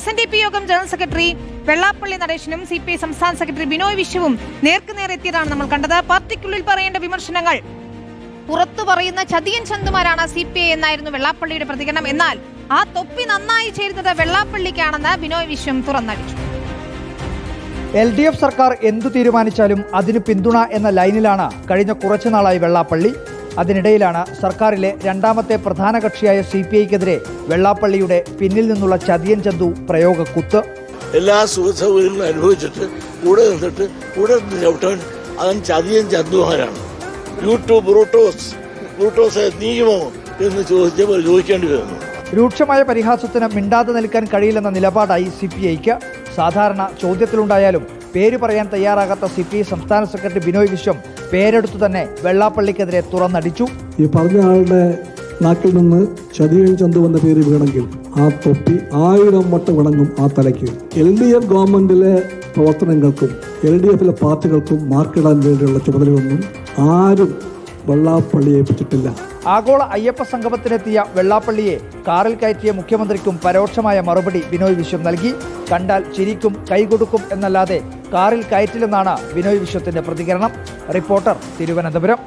S N D P യോഗം general secretary Vellappally നടേശനും C P I സംസ്ഥാന സെക്രട്ടറി ബിനോയ് വിശ്വവും നേർക്കുനേർ എത്തിയതാണ് നമ്മൾ കണ്ടത്. പാർട്ടിക്കുള്ളിൽ പറയേണ്ട വിമർശനങ്ങൾ. പുറത്തു പറയുന്ന ചതിയൻ ചന്തുമാരാണ് സി പി ഐ എന്നായിരുന്നു വെള്ളാപ്പള്ളിയുടെ പ്രതികരണം. എന്നാൽ ആ തൊപ്പി നന്നായി ചേരുന്നത് വെള്ളാപ്പള്ളിക്കാണെന്ന് ബിനോയ് വിശ്വം തുറന്നടിച്ചു. എൽ ഡി എഫ് സർക്കാർ എന്തു തീരുമാനിച്ചാലും അതിന് പിന്തുണ എന്ന ലൈനിലാണ് കഴിഞ്ഞ കുറച്ചു നാളായി വെള്ളാപ്പള്ളി. അതിനിടയിലാണ് സർക്കാരിലെ രണ്ടാമത്തെ പ്രധാന കക്ഷിയായ സി പി ഐക്കെതിരെ വെള്ളാപ്പള്ളിയുടെ പിന്നിൽ നിന്നുള്ള ചതിയൻ ചന്തു പ്രയോഗക്കുത്ത് എല്ലാ സുഖ സൗകര്യങ്ങളും അനുഭവിച്ചിട്ട് കൂടെ നിന്നിട്ട് കൂടെ ചവിട്ടാൻ അവൻ ചതിയൻ ചന്തുമാരാണ് യൂട്യൂബ് ബ്രൂട്ടോസ് ബ്രൂട്ടോസ് നീയുമോ എന്ന് ചോദിച്ചപ്പോൾ ചോദിക്കേണ്ടി വരുന്നു. രൂക്ഷമായ പരിഹാസത്തിന് മിണ്ടാതെ നിൽക്കാൻ കഴിയില്ലെന്ന നിലപാടായി സി പി ഐക്ക്. സാധാരണ ചോദ്യത്തിലുണ്ടായാലും പേര് പറയാൻ തയ്യാറാകാത്ത സി പി ഐ സംസ്ഥാന സെക്രട്ടറി ബിനോയ് വിശ്വം പേരെടുത്തു തന്നെ വെള്ളാപ്പള്ളിക്കെതിരെ തുറന്നടിച്ചു. ഈ പറഞ്ഞ ആളുടെ നാക്കിൽ നിന്ന് ചതിയൻ ചന്തു എന്ന പേര് വീണെങ്കിൽ ആ തൊപ്പി ആയിരം വട്ടം വിളങ്ങും ആ തലയ്ക്ക്. എൽ ഡി എഫ് ഗവൺമെന്റിലെ പ്രവർത്തനങ്ങൾക്കും എൽ ഡി എഫിലെ പാർട്ടികൾക്കും മാർക്കിടാൻ വേണ്ടിയുള്ള ചുമതലയൊന്നും ആരും വെള്ളാപ്പള്ളിയെ ഏൽപ്പിച്ചിട്ടില്ല. ആഗോള അയ്യപ്പ സംഗമത്തിനെത്തിയ വെള്ളാപ്പള്ളിയെ കാറിൽ കയറ്റിയ മുഖ്യമന്ത്രിക്കും പരോക്ഷമായ മറുപടി ബിനോയ് വിശ്വം നൽകി. കണ്ടാൽ ചിരിക്കും കൈകൊടുക്കും എന്നല്ലാതെ കാറിൽ കയറ്റില്ലെന്നാണ് ബിനോയ് വിശ്വത്തിന്റെ പ്രതികരണം. റിപ്പോർട്ടർ തിരുവനന്തപുരം.